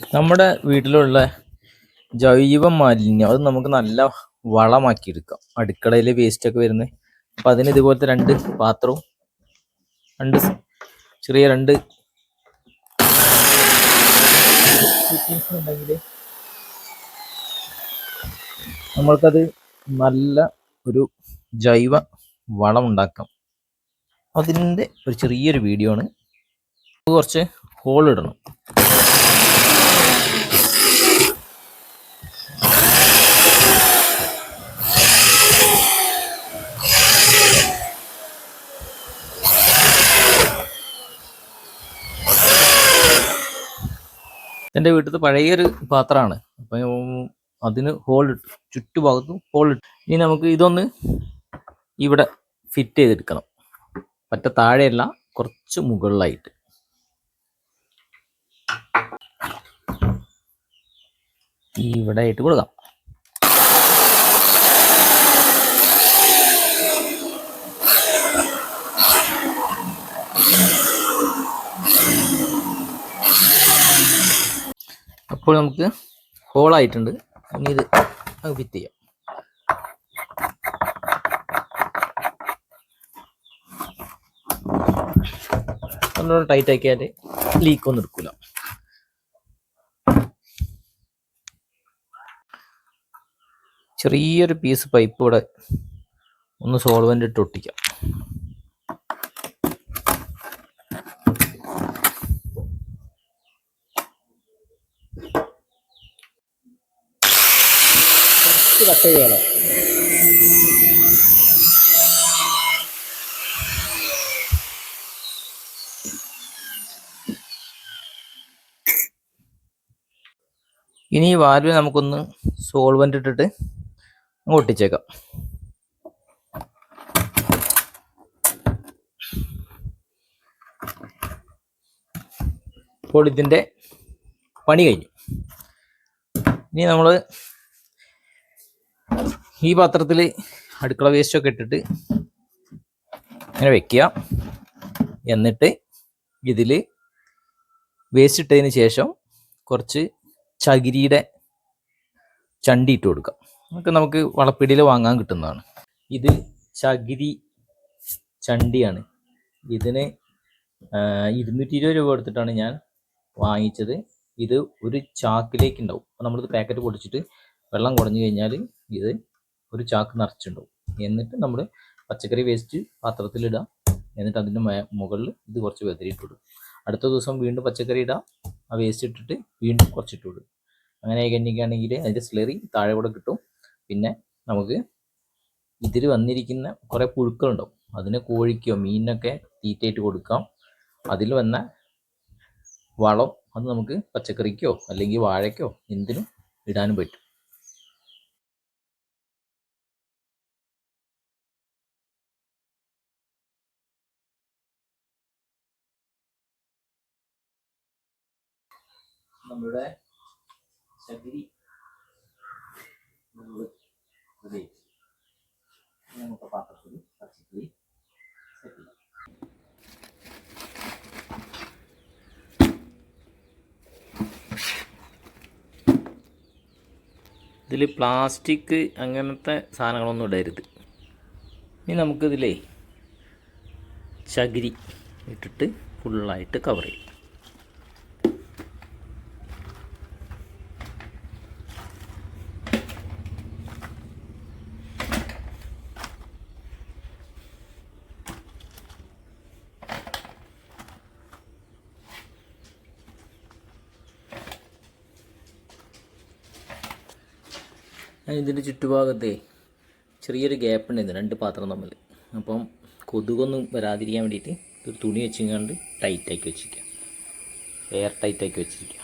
നമ്മുടെ വീട്ടിലുള്ള ജൈവ മാലിന്യം അത് നമുക്ക് നല്ല വളമാക്കി എടുക്കാം അടുക്കളയിലെ വേസ്റ്റ് ഒക്കെ വരുന്നത്. അപ്പൊ അതിന് ഇതുപോലത്തെ രണ്ട് പാത്രവും രണ്ട് ചെറിയ രണ്ട് ഉണ്ടെങ്കിൽ നമ്മൾക്കത് നല്ല ഒരു ജൈവ വളം ഉണ്ടാക്കാം അതിന്റെ ഒരു ചെറിയൊരു വീഡിയോ ആണ്. കുറച്ച് ഹോൾ ഇടണം. എന്റെ വീട്ടിലത്തെ പഴയൊരു പാത്രമാണ്. അപ്പം അതിന് ഹോൾ ഇട്ടു. ചുറ്റുഭാഗത്തും ഹോൾ ഇട്ടു. ഇനി നമുക്ക് ഇതൊന്ന് ഇവിടെ ഫിറ്റ് ചെയ്തെടുക്കണം. പറ്റ താഴെയല്ല കുറച്ച് മുകളിലായിട്ട്. ഇവിടെ ആയിട്ട് കൊടുക്കാം. അപ്പോൾ നമുക്ക് ഹോളായിട്ടുണ്ട് ഇനി ഇത് ഫിറ്റ് ചെയ്യാം. നമ്മളോട് ടൈറ്റ് ആക്കിയാൽ ലീക്ക് ഒന്നും എടുക്കൂല. ചെറിയൊരു പീസ് പൈപ്പ് ഇവിടെ ഒന്ന് സോൾവെന്റ് ഇട്ട് ഒട്ടിക്കാം. കുറച്ച് കട്ട് ഇനി ഈ വാൽവ് നമുക്കൊന്ന് സോൾവന്റ് ഇട്ടിട്ട് ഒട്ടിച്ചേക്കാം. അപ്പോൾ ഇതിന്റെ പണി കഴിഞ്ഞു. ഇനി നമ്മൾ ഈ പാത്രത്തിൽ അടുക്കള വേസ്റ്റ് ഒക്കെ ഇട്ടിട്ട് ഇങ്ങനെ വെക്കുക. എന്നിട്ട് ഇതിൽ വേസ്റ്റ് ഇട്ടതിന് ശേഷം കുറച്ച് ചകിരിയുടെ ചണ്ടി ഇട്ട് കൊടുക്കാം അതൊക്കെ നമുക്ക് വളപ്പിടിയിൽ വാങ്ങാൻ കിട്ടുന്നതാണ്. ഇത് ചകിരി ചണ്ടിയാണ്. ഇതിന് ഇരുന്നൂറ്റി ഇരുപത് രൂപ കൊടുത്തിട്ടാണ് ഞാൻ വാങ്ങിച്ചത്. ഇത് ഒരു ചാക്കിലേക്ക് ഉണ്ടാവും അപ്പോൾ നമ്മളിത് പാക്കറ്റ് പൊടിച്ചിട്ട് വെള്ളം കുറഞ്ഞു കഴിഞ്ഞാൽ ഇത് ഒരു ചാക്ക് നിറച്ചിട്ടുണ്ടാവും. എന്നിട്ട് നമ്മൾ പച്ചക്കറി വേസ്റ്റ് പാത്രത്തിലിടാം എന്നിട്ട് അതിന്റെ മുകളിൽ ഇത് കുറച്ച് വെതറിയിട്ട് ഇടും അടുത്ത ദിവസം വീണ്ടും പച്ചക്കറി ഇടാം. ആ വേസ്റ്റ് ഇട്ടിട്ട് വീണ്ടും കുറച്ചിട്ട് വിടും അങ്ങനെ കഴിഞ്ഞിട്ടാണെങ്കിൽ അതിന്റെ സ്ലറി താഴെ കൂടെ കിട്ടും. പിന്നെ നമുക്ക് ഇതിൽ വന്നിരിക്കുന്ന കുറേ പുഴുക്കളുണ്ടാവും. അതിന് കോഴിക്കോ മീനിനൊക്കെ തീറ്റയിട്ട് കൊടുക്കാം. അതിൽ വന്ന വളം അത് നമുക്ക് പച്ചക്കറിക്കോ അല്ലെങ്കിൽ വാഴയ്ക്കോ എന്തിനും ഇടാനും പറ്റും. നമ്മുടെ ചകിരി നമുക്ക് പാത്രത്തിൽ പച്ചക്കറി സെറ്റ് ചെയ്യാം. ഇതിൽ പ്ലാസ്റ്റിക് അങ്ങനത്തെ സാധനങ്ങളൊന്നും ഇടരുത്. ഇനി നമുക്കിതിലേ ചകിരി ഇട്ടിട്ട് ഫുള്ളായിട്ട് കവർ ചെയ്യും. ഞാൻ ഇതിന്റെ ചുറ്റുഭാഗത്തെ ചെറിയൊരു ഗ്യാപ്പ് ഉണ്ടായിരുന്നു രണ്ട് പാത്രം തമ്മിൽ. അപ്പം കൊതുകൊന്നും വരാതിരിക്കാൻ വേണ്ടിയിട്ട് ഒരു തുണി വെച്ചിങ്ങാണ്ട് ടൈറ്റാക്കി വെച്ചിരിക്കുക. എയർ ടൈറ്റാക്കി വെച്ചിരിക്കുക.